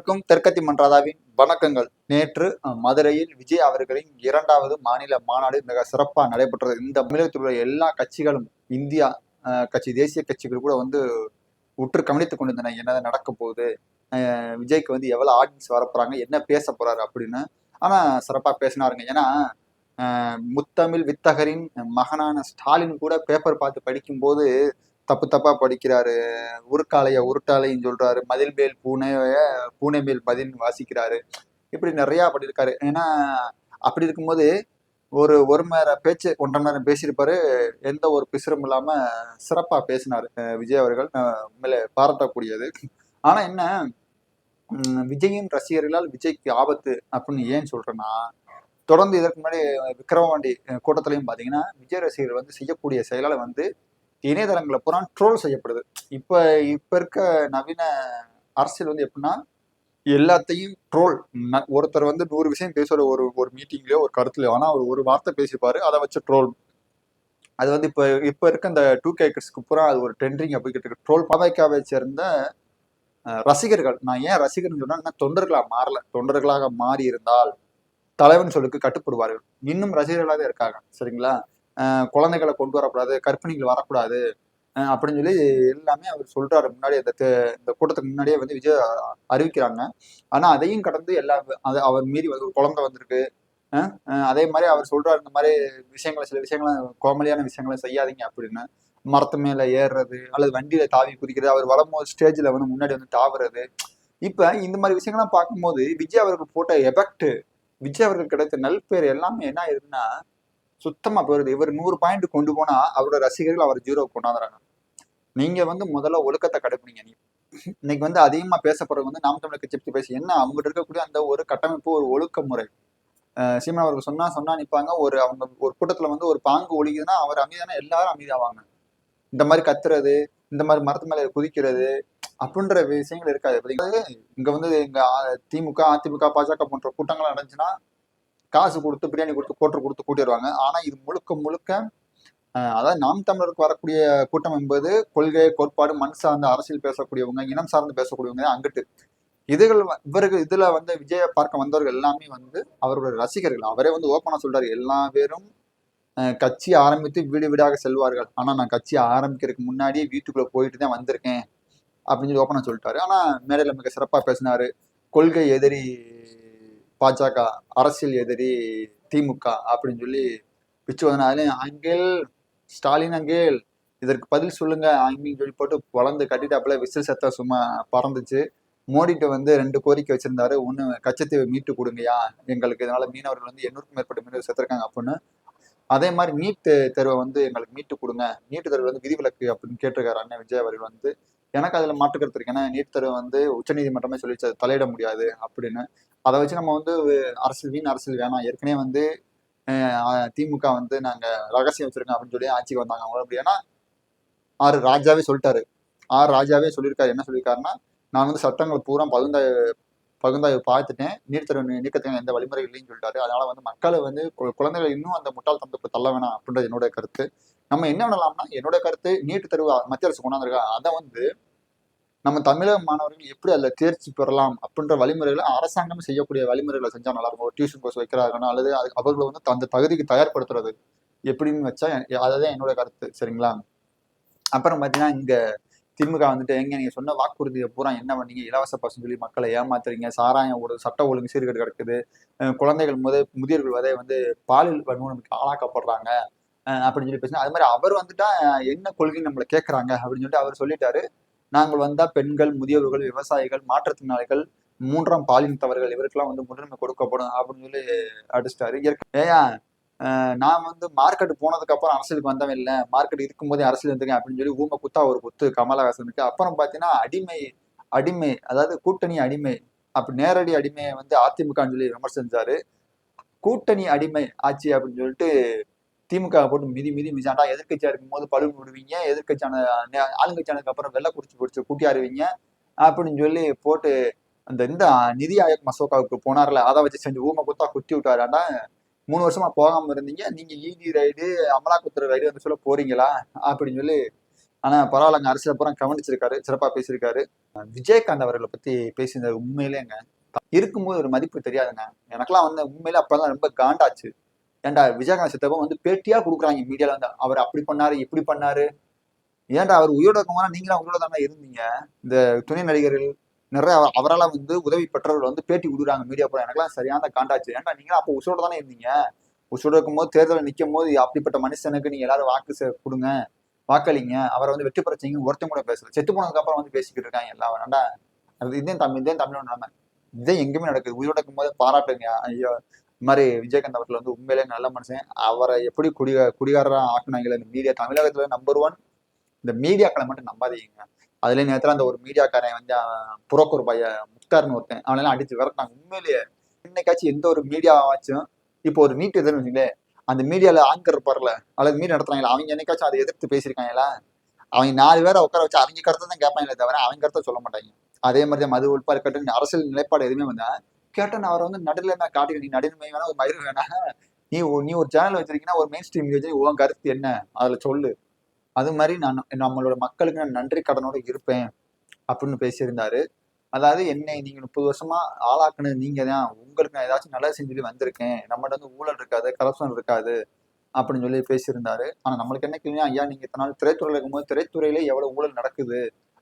அனைவருக்கும் தெற்கத்தி மன்றாதாவின் வணக்கங்கள். நேற்று மதுரையில் விஜய் அவர்களின் இரண்டாவது மாநில மாநாடு மிக சிறப்பாக நடைபெற்றது. இந்த தமிழகத்தில் உள்ள எல்லா கட்சிகளும் இந்தியா கட்சி தேசிய கட்சிகள் கூட வந்து உற்று கவனித்துக் கொண்டிருந்தன. என்னதான் நடக்க போகுது? விஜய்க்கு வந்து எவ்வளோ ஆடியன்ஸ் வரப்போறாங்க? என்ன பேச போறாரு அப்படின்னு. ஆனால் சிறப்பாக பேசினாருங்க. ஏன்னா முத்தமிழ் வித்தகரின் மகனான ஸ்டாலின் கூட பேப்பர் பார்த்து படிக்கும்போது தப்பு தப்பா படிக்கிறாரு. உருக்காலைய உருட்டாலையும் சொல்றாரு. மதில் மேல் பூனைய பூனை மேல் பதில் வாசிக்கிறாரு. இப்படி நிறைய பண்ணியிருக்காரு. ஏன்னா அப்படி இருக்கும்போது ஒரு ஒரு மணி நேரம் பேச்சு ஒன்றரை மணி நேரம் பேசியிருப்பாரு. எந்த ஒரு பிசுறும் இல்லாம சிறப்பா பேசினார் விஜய் அவர்கள். அஹ் பாராட்டக்கூடியது. ஆனா என்ன விஜயின் ரசிகர்களால் விஜய்க்கு ஆபத்து அப்படின்னு ஏன் சொல்றேன்னா தொடர்ந்து இதற்கு முன்னாடி விக்ரமவாண்டி கூட்டத்திலையும் பாத்தீங்கன்னா விஜய் ரசிகர்கள் வந்து செய்யக்கூடிய செயலால வந்து இணையதளங்களை பூரா ட்ரோல் செய்யப்படுது. இப்போ இப்போ இருக்க நவீன அரசியல் வந்து எப்படின்னா எல்லாத்தையும் ட்ரோல் ஒருத்தர் வந்து நூறு விஷயம் பேசுகிற ஒரு ஒரு மீட்டிங்லேயோ ஒரு கருத்துலையோ. ஆனால் அவர் ஒரு வார்த்தை பேசிப்பாரு அதை வச்சு ட்ரோல் அது வந்து இப்போ இப்போ இருக்க இந்த டூ கேக்கர்ஸ்க்கு பூரா அது ஒரு ட்ரெண்டிங் போய்கிட்டு இருக்கு. ட்ரோல் பாதைக்காவை சேர்ந்த ரசிகர்கள். நான் ஏன் ரசிகர்னு சொன்னால் தொண்டர்களாக மாறல. தொண்டர்களாக மாறி இருந்தால் தலைவன் சொல்லுக்கு கட்டுப்படுவார்கள். இன்னும் ரசிகர்களாக இருக்காங்க. சரிங்களா? குழந்தைகளை கொண்டு வரக்கூடாது கற்பிணிகள் வரக்கூடாது அப்படின்னு சொல்லி எல்லாமே அவர் சொல்றாரு. முன்னாடி அந்த இந்த கூட்டத்துக்கு முன்னாடியே வந்து விஜய் அறிவிக்கிறாங்க. ஆனா அதையும் கடந்து எல்லா அது அவர் மீறி வந்து ஒரு குழந்தை வந்திருக்கு. அதே மாதிரி அவர் சொல்றாரு இந்த மாதிரி விஷயங்களை சில விஷயங்களை கோமலியான விஷயங்களை செய்யாதீங்க அப்படின்னு. மரத்து மேல ஏறுறது அல்லது வண்டியில தாவி குதிக்கிறது அவர் வரும்போது ஸ்டேஜ்ல வந்து முன்னாடி வந்து தாவுறது. இப்ப இந்த மாதிரி விஷயங்கள்லாம் பார்க்கும்போது விஜய் அவர்கள் போட்ட எஃபெக்ட் விஜய் அவர்கள் கிடைத்த நல்பேர் எல்லாமே என்ன ஆயிருதுன்னா சுத்தமா போயிருது இவர் நூறு பாயிண்ட் கொண்டு போனா அவரோட ரசிகர்கள் அவர் ஜீரோ கொண்டாந்துறாங்க நீங்க வந்து முதல்ல ஒழுக்கத்தை கடைப்பிடிங்க. நீ இன்னைக்கு வந்து அதிகமா பேசப்படுறது வந்து நாம் தமிழர் கட்சி பத்தி பேசி. என்ன? அவங்ககிட்ட இருக்கக்கூடிய அந்த ஒரு கட்டமைப்பு ஒரு ஒழுக்க முறை. சீமான் அவர்கள் சொன்னா சொன்னா நிப்பாங்க. ஒரு அவங்க ஒரு கூட்டத்துல வந்து ஒரு பாங்கு ஒழிக்குதுன்னா அவர் அமைதியான எல்லாரும் அமைதியாவாங்க. இந்த மாதிரி கத்துறது இந்த மாதிரி மரத்து மேல குதிக்கிறது அப்படின்ற விஷயங்கள் இருக்காது. இங்க வந்து இங்க திமுக அதிமுக பாஜக போன்ற கூட்டங்கள் நடந்துச்சுன்னா காசு கொடுத்து பிரியாணி கொடுத்து கோட்டர் கொடுத்து கூட்டிடுவாங்க. ஆனால் இது முழுக்க முழுக்க அதாவது நாம் தமிழருக்கு வரக்கூடிய கூட்டம் என்பது கொள்கை கோட்பாடு மண் சார்ந்த அரசியல் பேசக்கூடியவங்க இனம் சார்ந்து பேசக்கூடியவங்க அங்கிட்டு. இதுகள் இவர்கள் இதில் இதுல வந்து விஜய பார்க்க வந்தவர்கள் எல்லாமே வந்து அவருடைய ரசிகர்கள். அவரே வந்து ஓப்பனா சொல்றாரு. எல்லா பேரும் கட்சி ஆரம்பித்து வீடு வீடாக செல்வார்கள். ஆனா நான் கட்சி ஆரம்பிக்கிறதுக்கு முன்னாடியே வீட்டுக்குள்ள போயிட்டு தான் வந்திருக்கேன் அப்படின்னு சொல்லி ஓப்பனா சொல்லிட்டாரு. ஆனா மேடையில மிக சிறப்பா பேசினாரு. கொள்கை எதிரி பாஜக அரசியல் எதிரி திமுக அப்படின்னு சொல்லி பிச்சு வந்தனால அங்கேல் ஸ்டாலின் அங்கேல் இதற்கு பதில் சொல்லுங்க அங்கேயும் சொல்லி போட்டு வளர்ந்து கட்டிட்டாப்புல விசில் சத்தம் சும்மா பறந்துச்சு. மோடிட்ட வந்து ரெண்டு கோரிக்கை வச்சிருந்தாரு. ஒன்று கச்சத்தீவை மீட்டு கொடுங்கயா எங்களுக்கு இதனால மீனவர்கள் வந்து எண்ணூறுக்கும் மேற்பட்ட மீனவர் செத்துருக்காங்க அப்படின்னு. அதே மாதிரி நீட் தேர்வை வந்து எங்களுக்கு மீட்டு கொடுங்க. நீட்டு தேர்வு வந்து விதிவிலக்கு அப்படின்னு கேட்டிருக்காரு அண்ணன் விஜய் அவர்கள் வந்து. எனக்கு அதில் மாற்றுக்கிறது இருக்கு. ஏன்னா நீட் தேர்வு வந்து உச்சநீதிமன்றமே சொல்லிச்சு தலையிட முடியாது அப்படின்னு. அதை வச்சு நம்ம வந்து அரசியல் வீண் அரசியல் வேணாம். ஏற்கனவே வந்து திமுக வந்து நாங்கள் ரகசியம் வச்சிருக்கோம் அப்படின்னு சொல்லி ஆட்சிக்கு வந்தாங்க அவங்க. அப்படி ஏன்னா ஆறு ராஜாவே சொல்லிட்டாரு. ஆர் ராஜாவே சொல்லியிருக்காரு. என்ன சொல்லியிருக்காருன்னா நான் வந்து சட்டங்களை பூரா பகுந்தாய் பகுந்தாய்வு பார்த்துட்டேன். நீட் தேர்வு நீக்கத்துக்கு எந்த வழிமுறை இல்லைன்னு சொல்லிட்டாரு. அதனால வந்து மக்களை வந்து கு- குழந்தைகளை இன்னும் அந்த முட்டாள் தந்தப்பு தள்ள வேணாம் அப்படின்றது என்னுடைய கருத்து. நம்ம என்ன பண்ணலாம்னா என்னோட கருத்து நீட்டு தருவா மத்திய அரசு கொண்டாந்துருக்கா. அதை வந்து நம்ம தமிழக மாணவர்கள் எப்படி அதில் தேர்ச்சி பெறலாம் அப்படின்ற வழிமுறைகளை அரசாங்கமே செய்யக்கூடிய வழிமுறைகளை செஞ்சால் நல்லா இருக்கும். டியூஷன் கோர்ஸ் வைக்கிறாங்கன்னா அல்லது அது அவர்களை வந்து அந்த தகுதிக்கு தயார்படுத்துறது எப்படின்னு வச்சா அதுதான் என்னோட கருத்து. சரிங்களா? அப்புறம் பார்த்தீங்கன்னா இங்கே திமுக வந்துட்டு எங்க நீங்க சொன்ன வாக்குறுதியை பூரா என்ன பண்ணீங்க? இலவச பசங்க சொல்லி மக்களை ஏமாத்துறீங்க. சாராயம் ஒரு சட்ட ஒழுங்கு சீர்கேடு கிடக்குது. குழந்தைகள் முத முதியோர்கள் வரை வந்து பாலியல் வன்முறைக்கு ஆளாக்கப்படுறாங்க. அப்படின்னு சொல்லி பேசினா அது மாதிரி அவர் வந்துட்டா என்ன கொள்கை நம்மளை கேட்கறாங்க அப்படின்னு சொல்லிட்டு அவர் சொல்லிட்டாரு. நாங்கள் வந்தா பெண்கள் முதியவர்கள் விவசாயிகள் மாற்றுத்திறனாளிகள் மூன்றாம் பாலினத்தவர்கள் இவருக்கெல்லாம் வந்து முன்னுரிமை கொடுக்கப்படும் அப்படின்னு சொல்லி அடிச்சிட்டாரு. இயற்கை- ஏயா நான் வந்து மார்க்கெட் போனதுக்கு அப்புறம் அரசியலுக்கு வந்தவன் இல்லை. மார்க்கெட் இருக்கும்போதே அரசியல் இருந்திருக்கேன் அப்படின்னு சொல்லி ஊமை குத்தா ஒரு குத்து கமலஹாசனுக்கு. அப்புறம் பார்த்தீங்கன்னா அடிமை அடிமை அதாவது கூட்டணி அடிமை அப்படி நேரடி அடிமையை வந்து அதிமுகன்னு சொல்லி விமர்சிச்சாரு. கூட்டணி அடிமை ஆட்சி அப்படின்னு சொல்லிட்டு திமுக போட்டு மிதி மிதி மிச்சாண்டா எதிர்கட்சியா இருக்கும் போது பழுவு விடுவீங்க எதிர்கட்சியான ஆளுங்கட்சியானதுக்கு அப்புறம் வெள்ளை குடிச்சு குடிச்சு கூட்டி அறிவிங்க அப்படின்னு சொல்லி போட்டு அந்த இந்த நிதி ஆயோக் மசோகாவுக்கு போனார்ல. அதை வச்சு செஞ்சு ஊமை குத்தா குத்தி விட்டாராண்டா. மூணு வருஷமா போகாம இருந்தீங்க. நீங்க இடி ரைடு அமலாக்கத்துறை ரைடு வந்து சொல்ல போறீங்களா? அப்படின்னு சொல்லி ஆனா பரவாயில்லங்க. அரசியல் பூரா கவனிச்சிருக்காரு. சிறப்பா பேசியிருக்காரு. விஜயகாந்த் அவர்களை பத்தி பேசியிருந்தது உண்மையிலேங்க. இருக்கும்போது ஒரு மதிப்பு தெரியாதுங்க. எனக்கெல்லாம் வந்து உண்மையிலே அப்பதான் ரொம்ப காண்டாச்சு. ஏன்டா விஜயகாந்த் சித்தப்பா வந்து பேட்டியா கொடுக்குறாங்க மீடியால வந்து? அவர் அப்படி பண்ணாரு இப்படி பண்ணாரு. ஏன்டா அவர் உயிரோட இருக்கும்போது நீங்களும் அவங்களோட தானே இருந்தீங்க? இந்த துணை நடிகர்கள் நிறைய அவரால் அவரால வந்து உதவி பெற்றவர்கள் வந்து பேட்டி கொடுக்குறாங்க மீடியா போல. எனக்கெல்லாம் சரியான காண்டாச்சு. ஏன்டா நீங்களும் அப்போ உசுரோட தானே இருந்தீங்க? உசுரோட இருக்கும்போது தேர்தலில் நிற்கும் போது அப்படிப்பட்ட மனுஷனுக்கு நீங்க எல்லாரும் வாக்கு செ- கொடுங்க. வாக்களிங்க. அவரை வந்து வெற்றி பிரச்சனைங்க ஒருத்தன் கூட பேசல. செத்து போனதுக்கு அப்புறம் வந்து பேசிக்கிட்டு இருக்காங்க எல்லாம் வேண்டாம் அது இதே தமிழ் இதே தமிழ் நிலைமை இதே எங்கேயுமே நடக்குது. உயிரோட இருக்கும்போது பாராட்டுங்க. ஐயோ இந்த மாதிரி விஜயகாந்த் அவர்கள் வந்து உண்மையிலே நல்ல மனுஷன். அவரை எப்படி குடி குடிகாரரா ஆக்குனாங்களே இந்த மீடியா தமிழகத்துல நம்பர் ஒன் இந்த மீடியாக்களை மட்டும் நம்பாதீங்க. அதுலேயே நேரத்தில் அந்த ஒரு மீடியாக்காரன் வந்து புறக்கூர் புரோக்கர் பைய முக்தார்னு ஒருத்தன் அவனெல்லாம் அடிச்சு விரட்டினாங்க. உண்மையிலேயே இன்னைக்காச்சும் எந்த ஒரு மீடியாவாச்சும் இப்போ ஒரு நீட் எதுன்னு வச்சுங்களேன் அந்த மீடியாவில் ஆங்கர் இருப்பார்ல அல்லது மீடியா நடத்துறாங்களா அவங்க என்னைக்காச்சும் அதை எதிர்த்து பேசியிருக்காங்களா? அவங்க நாலு பேரை உட்கார வச்சு அவங்க கருத்தை தான் கேட்பாங்களே தவிர அவங்க கருத்தை சொல்ல மாட்டாங்க. அதே மாதிரி தான் மது உட்பா இருக்கட்டும் அரசியல் நிலைப்பாடு எதுவுமே வந்தால் கேட்டேன் அவரை வந்து நடுநிலைமை காட்டி நீ நடுநிலை வேணா ஒரு மயிறு வேணா. நீ நீ ஒரு சேனல் வச்சிருக்கீங்கன்னா ஒரு மெயின் ஸ்ட்ரீம் வச்சு உன் கருத்து என்ன? அதுல சொல்லு. அது மாதிரி நான் நம்மளோட மக்களுக்கு நான் நன்றி கடனோட இருப்பேன் அப்படின்னு பேசியிருந்தாரு. அதாவது என்னை நீங்க முப்பது வருஷமா ஆளாக்குனது நீங்க தான். உங்களுக்கு நான் ஏதாச்சும் நல்லது செஞ்சுட்டு வந்திருக்கேன். நம்மகிட்ட வந்து ஊழல் இருக்காது கரப்ஷன் இருக்காது அப்படின்னு சொல்லி பேசியிருந்தாரு. ஆனா நம்மளுக்கு என்ன கேள்வி ஐயா நீங்க இத்தனை நாள் திரைத்துறையில் இருக்கும்போது திரைத்துறையிலே எவ்வளவு ஊழல் நடக்குது?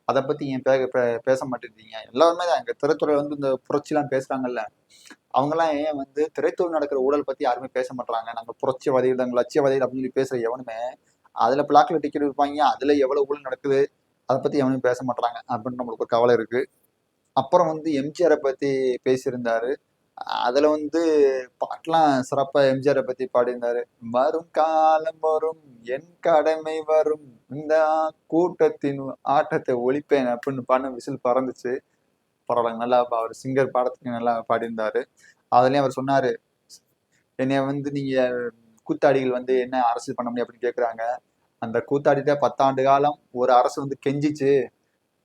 அதை பத்தி ஏன் பே பே- பேச மாட்டேங்கிறீங்க எல்லாருமே தான். எங்க திரைத்துறையில வந்து இந்த புரட்சிலாம் பேசுறாங்கல்ல. அவங்களாம் ஏன் வந்து திரைத்துறை நடக்கிற ஊழல் பத்தி யாருமே பேச மாட்டாங்க நாங்க புரட்சிவாதிகள் நாங்கள் லட்சியவாதிகள் அப்படின்னு சொல்லி பேசுற எவனுமே அதுல பிளாக்ல டிக்கெட் விற்பாங்க அதுல எவ்வளவு ஊழல் நடக்குது அதை பத்தி எவனும் பேச மாட்டாங்க அப்படின்னு நம்மளுக்கு ஒரு கவலை இருக்கு. அப்புறம் வந்து எம்ஜிஆரை பத்தி பேசியிருந்தாரு. அதுல வந்து பாட்டெல்லாம் சிறப்பா எம்ஜிஆரை பத்தி பாடியிருந்தாரு. வரும் காலம் வரும் என் கடமை வரும் இந்த கூட்டத்தின் ஆட்டத்தை ஒழிப்பேன் அப்படின்னு பண்ண விசில் பறந்துச்சு. பரவாயில்ல நல்லா பா- அவர் சிங்கர் பாடத்துக்கு நல்லா பாடியிருந்தாரு. அதுலயும் அவர் சொன்னாரு என்னைய வந்து நீங்க கூத்தாடிகள் வந்து என்ன அரசியல் பண்ண முடியும்? அப்படின்னு கேக்குறாங்க. அந்த கூத்தாடிட்ட பத்தாண்டு காலம் ஒரு அரசு வந்து கெஞ்சிச்சு.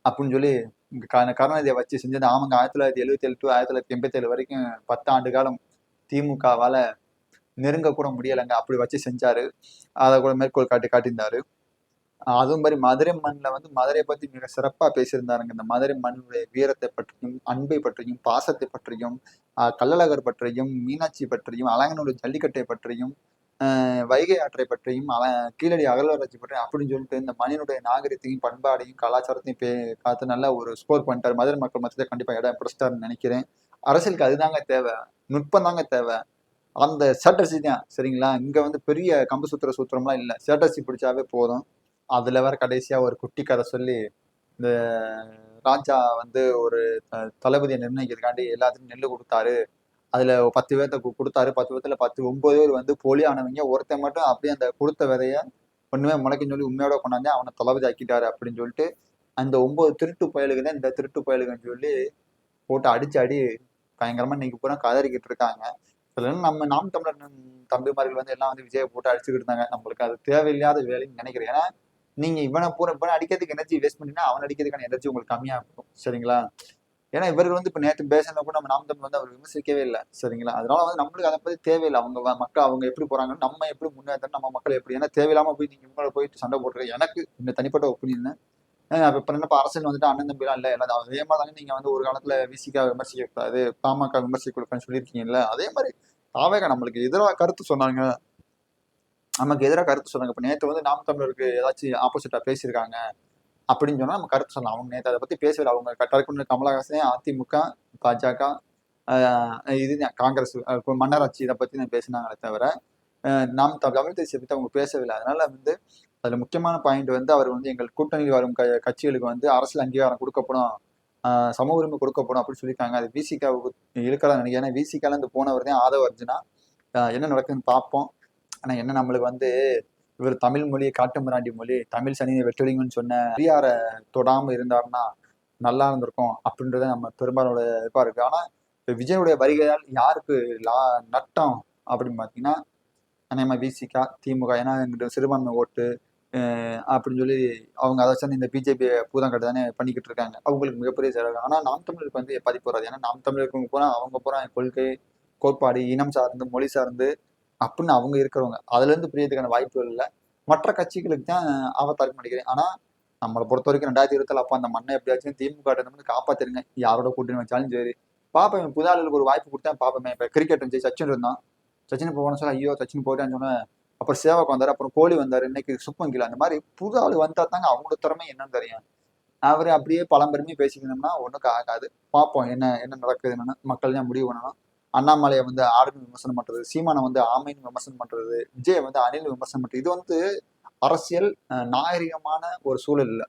அப்படின்னு சொல்லி க- கருணாநிதியை வச்சு செஞ்சது. ஆமாங்க ஆயிரத்தி தொள்ளாயிரத்தி எழுபத்தி ஏழு டு ஆயிரத்தி தொள்ளாயிரத்தி எண்பத்தி ஏழு வரைக்கும் பத்தாண்டு காலம் திமுகவால் நெருங்க கூட முடியலைங்க. அப்படி வச்சு செஞ்சாரு. அதை கூட மேற்கோள் காட்டி காட்டியிருந்தாரு. அதுவும் மாதிரி மதுரை மண்ணில் வந்து மதுரையை பற்றி மிக சிறப்பாக பேசியிருந்தாருங்க. இந்த மதுரை மண்ணுடைய வீரத்தை பற்றியும் அன்பை பற்றியும் பாசத்தை பற்றியும் கள்ளழகர் பற்றியும் மீனாட்சி பற்றியும் அலங்கனூர் ஜல்லிக்கட்டை பற்றியும் வைகை ஆற்றை பற்றியும் கீழடி அகழ்வாராய்ச்சி பற்றியும் அப்படின்னு சொல்லிட்டு இந்த மனிதனுடைய நாகரிகத்தையும் பண்பாடையும் கலாச்சாரத்தையும் பே காத்து நல்ல ஒரு ஸ்கோர் பண்ணிட்டார். மதுரை மக்கள் மத்தியில் கண்டிப்பாக இடம் பிடிச்சிட்டாருன்னு நினைக்கிறேன். அரசியலுக்கு அதுதாங்க தேவை. நுட்பம் தாங்க தேவை. அந்த ஸ்ட்ராட்டஜி தான் சரிங்களா? இங்கே வந்து பெரிய கம்பு சூத்திரம்லாம் இல்லை. ஸ்ட்ராட்டஜி பிடிச்சாவே போதும். அதில் வேற கடைசியாக ஒரு குட்டி கதை சொல்லி இந்த ராஜா வந்து ஒரு த- தளபதியை நிர்ணயிக்கிறதுக்காண்டி எல்லாத்துக்கும் நெல் கொடுத்தாரு. அதுல பத்து பேர்த்த கு- கொடுத்தாரு. பத்து பேர்த்துல பத்து ஒன்பது பேர் வந்து போலி ஆனவங்க. ஒருத்தன் மட்டும் அப்படியே அந்த கொடுத்த விதைய ஒண்ணுமே முளைக்குன்னு சொல்லி உண்மையோட கொண்டாந்து அவனை தளபதி ஆக்கிட்டாரு அப்படின்னு சொல்லிட்டு அந்த ஒன்பது திருட்டு பயலுக்கு தான் இந்த திருட்டு பயலுக்குன்னு சொல்லி போட்டு அடிச்சு அடி பயங்கரமா இன்னைக்கு பூரா கதறிக்கிட்டு இருக்காங்க. இதுல நம்ம நாம் தமிழர் தம்பிமார்கள் வந்து எல்லாம் வந்து விஜயை போட்டு அடிச்சுக்கிட்டு இருந்தாங்க. நம்மளுக்கு அது தேவையில்லாத வேலைன்னு நினைக்கிறேன். ஏன்னா நீங்க இவனை பூரா இவனை அடிக்கிறதுக்கு எனர்ஜி வேஸ்ட் பண்ணினா அவன் அடிக்கிறதுக்கான எனர்ஜி உங்களுக்கு கம்மியா இருக்கும். சரிங்களா? ஏன்னா இவர்கள் வந்து இப்ப நேற்று பேசின கூட நம்ம நாம் தமிழ் வந்து அவர் விமர்சிக்கவே இல்லை. சரிங்களா? அதனால வந்து நம்மளுக்கு அதை பத்தி தேவையில்லை. அவங்க மக்கள் அவங்க எப்படி போறாங்கன்னு நம்ம எப்படி முன்னேற்றம் நம்ம மக்கள் எப்படி? ஏன்னா தேவையில்லாம போய் நீங்க இவங்களை போயிட்டு சண்டை போட்டுருக்க எனக்கு இந்த தனிப்பட்ட ஒப்பீனியன் இப்ப என்னப்பா அரசியல் வந்துட்டு அண்ணன் தம்பிலாம் இல்ல எல்லாம் அதே மாதிரி நீங்க வந்து ஒரு காலத்துல விசிகா விமர்சிக்க கூடாது பாமக விமர்சிக்க கொடுப்பேன்னு சொல்லியிருக்கீங்கல்ல அதே மாதிரி தாவேகா நம்மளுக்கு எதிராக கருத்து சொன்னாங்க. நமக்கு எதிராக கருத்து சொன்னாங்க. இப்ப நேற்று வந்து நாம் தமிழருக்கு ஏதாச்சும் ஆப்போசிட்டா பேசியிருக்காங்க. அப்படின்னு சொன்னால் நம்ம கருத்து சொல்லலாம். அவங்க நேற்று அதை பற்றி பேசவில்லை. அவங்க கட்டறக்குன்னு கமலஹாசனே அதிமுக பாஜக இது காங்கிரஸ் மன்னராட்சி இதை பற்றி நான் பேசினாங்களே தவிர நாம் த- தமிழ் தேசிய பற்றி அவங்க பேசவில்லை. அதனால வந்து அதில் முக்கியமான பாயிண்ட் வந்து அவர் வந்து எங்கள் கூட்டணியில் வரும் க கட்சிகளுக்கு வந்து அரசியல் அங்கீகாரம் கொடுக்கப்படும் சம உரிமை கொடுக்கப்படும் அப்படின்னு சொல்லியிருக்காங்க. அது விசிகாவுக்கு இழுக்கலாம் நினைக்கிறேன். ஏன்னா விசிகால இருந்து போனவர் தான் ஆதவ அர்ஜுனா என்ன நடக்குதுன்னு பார்ப்போம். ஆனால் என்ன நம்மளுக்கு வந்து இவர் தமிழ் மொழியை காட்டு மிராண்டி மொழி தமிழ் சனியை வெற்றிலிங்கன்னு சொன்ன பெரியார தொடாம இருந்தாருன்னா நல்லா இருந்திருக்கும் அப்படின்றத நம்ம பெரும்பாலோட இதுவா இருக்கு ஆனா இப்ப வருகையால் யாருக்கு லா நட்டம் அப்படின்னு பார்த்தீங்கன்னா நம்ம விசிகா திமுக ஏன்னா எங்கிட்ட சிறுபான்மை ஓட்டு அப்படின்னு சொல்லி அவங்க அதை சேர்ந்து இந்த பிஜேபி பூதாங்கட்டு தானே பண்ணிக்கிட்டு இருக்காங்க. அவங்களுக்கு மிகப்பெரிய செலவு ஆனால் நாம் தமிழருக்கு வந்து பாதிப்பு வராது ஏன்னா நாம் தமிழருக்கு போனால் அவங்க போகிறாங்க கொள்கை கோட்பாடு இனம் சார்ந்து மொழி சார்ந்து அப்படின்னு அவங்க இருக்கிறவங்க. அதுல இருந்து பிரியறதுக்கான வாய்ப்புகள் இல்லை. மற்ற கட்சிகளுக்கு தான் ஆபத்தா இருக்குன்னு நினைக்கிறேன் ஆனா நம்மளை பொறுத்த வரைக்கும் ரெண்டாயிரத்தி இருபத்தில் அப்போ அந்த மண்ணை எப்படியாச்சும் திமுக வந்து காப்பாத்திருங்க. யாரோட கூட்டணி வச்சாலும் சரி. பாப்பேன் புது ஆளுகளுக்கு ஒரு வாய்ப்பு கொடுத்தேன் பாப்பேன் இப்போ கிரிக்கெட் இருந்துச்சு சச்சின் இருந்தான் சச்சின் போகணும்னு சொல்ல ஐயோ சச்சின் போயிட்டான்னு சொன்னேன். அப்புறம் சேவக் வந்தார் அப்புறம் கோலி வந்தார் இன்னைக்கு சுப்பங்கில் அந்த மாதிரி புது ஆள் வந்தால் தாங்க அவங்களோட திறமை என்னன்னு தெரியும். அவர் அப்படியே பழம்பெருமையை பேசிக்கணும்னா ஒன்றுக்கு ஆகாது. பார்ப்போம் என்ன என்ன நடக்குது என்னன்னு மக்கள் தான் முடிவு பண்ணணும். அண்ணாமலையை வந்து ஆடுன்னு விமர்சனம் பண்றது சீமானை வந்து ஆமைன்னு விமர்சனம் பண்றது விஜயை வந்து அணில் விமர்சனம் பண்றது. இது வந்து அரசியல் நாகரிகமான ஒரு சூழல் இல்லை.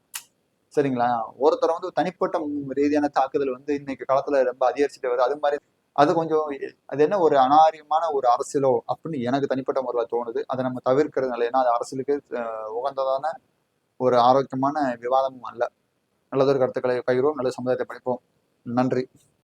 சரிங்களா? ஒருத்தரை வந்து தனிப்பட்ட ரீதியான தாக்குதல் வந்து இன்னைக்கு காலத்துல ரொம்ப அதிகரிச்சுட்டு வருது. அது மாதிரி அது கொஞ்சம் அது என்ன ஒரு அனாரியமான ஒரு அரசியலோ அப்படின்னு எனக்கு தனிப்பட்ட முறையில் தோணுது. அதை நம்ம தவிர்க்கிறது ஏன்னா அது அரசியலுக்கு உகந்ததான ஒரு ஆரோக்கியமான விவாதமும் அல்ல. நல்லதொரு கருத்துக்களை பகிர்வோம். நல்ல சமுதாயத்தை படிப்போம். நன்றி.